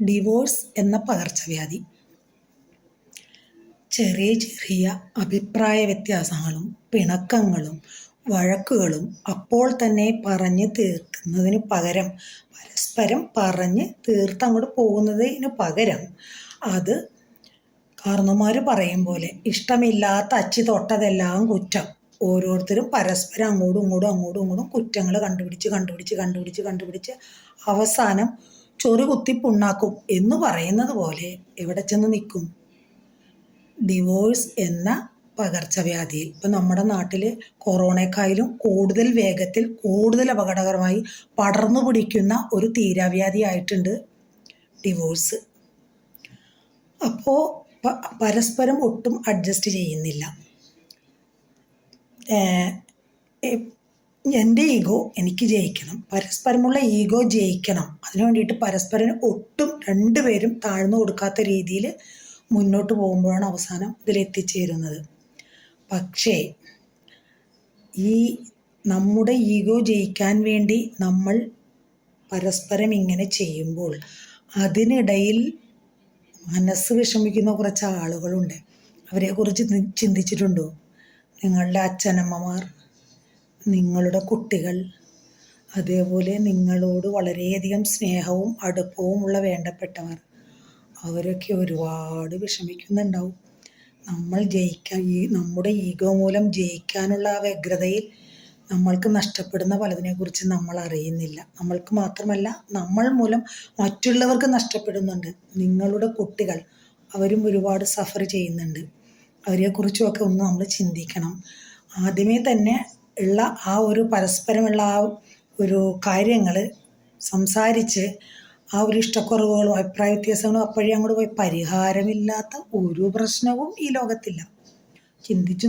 Divorce എന്ന പകർച്ചവ്യാധി. ചെറിയ ചെറിയ അഭിപ്രായ വ്യത്യാസങ്ങളും പിണക്കങ്ങളും വഴക്കുകളും അപ്പോൾ തന്നെ പറഞ്ഞ് തീർക്കുന്നതിന് പകരം പരസ്പരം പറഞ്ഞ് തീർത്തങ്ങോട്ട് പോകുന്നതിന് പകരം അത് കാരണന്മാർ പറയും പോലെ ഇഷ്ടമില്ലാത്ത അച്ചി തൊട്ടതെല്ലാം കുറ്റം. ഓരോരുത്തരും പരസ്പരം അങ്ങോട്ടും ഇങ്ങോട്ടും അങ്ങോട്ടും ഇങ്ങോട്ടും കുറ്റങ്ങൾ കണ്ടുപിടിച്ച് കണ്ടുപിടിച്ച് കണ്ടുപിടിച്ച് കണ്ടുപിടിച്ച് അവസാനം ചൊറി കുത്തി പുണ്ണാക്കും എന്ന് പറയുന്നത് പോലെ എവിടെ ചെന്ന് നിൽക്കും? ഡിവോഴ്സ് എന്ന പകർച്ചവ്യാധിയിൽ. ഇപ്പം നമ്മുടെ നാട്ടിൽ കൊറോണയെക്കാളും കൂടുതൽ വേഗത്തിൽ കൂടുതൽ അപകടകരമായി പടർന്നു പിടിക്കുന്ന ഒരു തീരാവ്യാധി ആയിട്ടുണ്ട് ഡിവോഴ്സ്. അപ്പോൾ പരസ്പരം ഒട്ടും അഡ്ജസ്റ്റ് ചെയ്യുന്നില്ല. എന്റെ ഈഗോ എനിക്ക് ജയിക്കണം. പരസ്പരമുള്ള ഈഗോ ജയിക്കണം. അതിനു വേണ്ടിയിട്ട് പരസ്പരം ഒട്ടും രണ്ടുപേരും താഴ്ന്നു കൊടുക്കാത്ത രീതിയിൽ മുന്നോട്ട് പോകുമ്പോഴാണ് അവസാനം ഇതിലെത്തിച്ചേരുന്നത്. പക്ഷേ ഈ നമ്മുടെ ഈഗോ ജയിക്കാൻ വേണ്ടി നമ്മൾ പരസ്പരം ഇങ്ങനെ ചെയ്യുമ്പോൾ അതിനിടയിൽ മനസ്സ് വിഷമിക്കുന്ന കുറച്ച് ആളുകളുണ്ട്. അവരെക്കുറിച്ച് ചിന്തിച്ചിട്ടുണ്ടോ? നിങ്ങളുടെ അച്ഛനമ്മമാർ നിങ്ങളുടെ കുട്ടികൾ. അതേപോലെ നിങ്ങളോട് വളരെയധികം സ്നേഹവും അടുപ്പവും ഉള്ള വേണ്ടപ്പെട്ടവർ. അവരൊക്കെ ഒരുപാട് വിഷമിക്കുന്നുണ്ടാവും. നമ്മൾ ജയിക്കാൻ ഈ നമ്മുടെ ഈഗോ മൂലം ജയിക്കാനുള്ള ആ വ്യഗ്രതയിൽ നമ്മൾക്ക് നഷ്ടപ്പെടുന്ന പലതിനെക്കുറിച്ച് നമ്മൾ അറിയുന്നില്ല. നമ്മൾക്ക് മാത്രമല്ല നമ്മൾ മൂലം മറ്റുള്ളവർക്ക് നഷ്ടപ്പെടുന്നുണ്ട്. നിങ്ങളുടെ കുട്ടികൾ അവരും ഒരുപാട് സഫർ ചെയ്യുന്നുണ്ട്. അവരെക്കുറിച്ചുമൊക്കെ ഒന്ന് നമ്മൾ ചിന്തിക്കണം. ആദ്യമേ തന്നെ ഉള്ള ആ ഒരു പരസ്പരമുള്ള ആ ഒരു കാര്യങ്ങൾ സംസാരിച്ച് ആ ഒരു ഇഷ്ടക്കുറവുകളും അഭിപ്രായ വ്യത്യാസങ്ങളും അപ്പോഴേ അങ്ങോട്ട് പോയി. പരിഹാരമില്ലാത്ത ഒരു പ്രശ്നവും ഈ ലോകത്തില്ല. ചിന്തിച്ചു